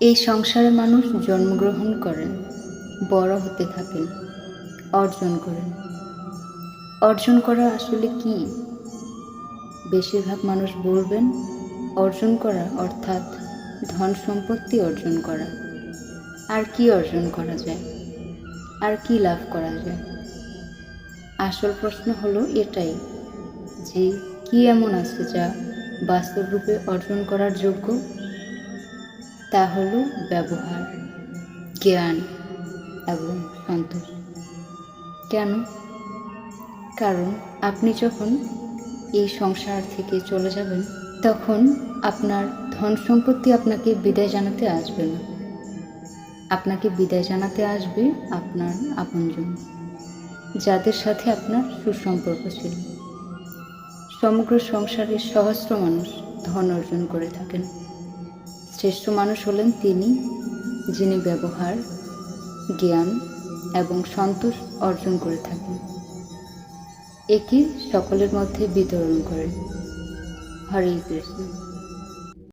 এই সংসারে মানুষ জন্মগ্রহণ করেন, বড় হতে থাকেন, অর্জন করেন। অর্জন করা আসলে কি? বেশিরভাগ মানুষ বলবেন, অর্জন করা অর্থাৎ ধন সম্পত্তি অর্জন করা। আর কি অর্জন করা যায়? আর কি লাভ করা যায়? আসল প্রশ্ন হলো এটাই, যে কি এমন আছে যা বাস্তব রূপে অর্জন করার যোগ্য? তা হলো ব্যবহার, জ্ঞান এবং সন্তোষ কেন? কারণ আপনি যখন এই সংসার থেকে চলে যাবেন, তখন আপনার ধন সম্পত্তি আপনাকে বিদায় জানাতে আসবে না। আপনাকে বিদায় জানাতে আসবে আপনার আপনজন, যাদের সাথে আপনার সুসম্পর্ক ছিল। সমগ্র সংসারে সহস্র মানুষ ধন অর্জন করে থাকেন। শ্রেষ্ঠ মানুষ হলেন তিনি, যিনি ব্যবহার, জ্ঞান এবং সন্তোষ অর্জন করে থাকেন। একে সকলের মধ্যে বিতরণ করেন। হরে কৃষ্ণ।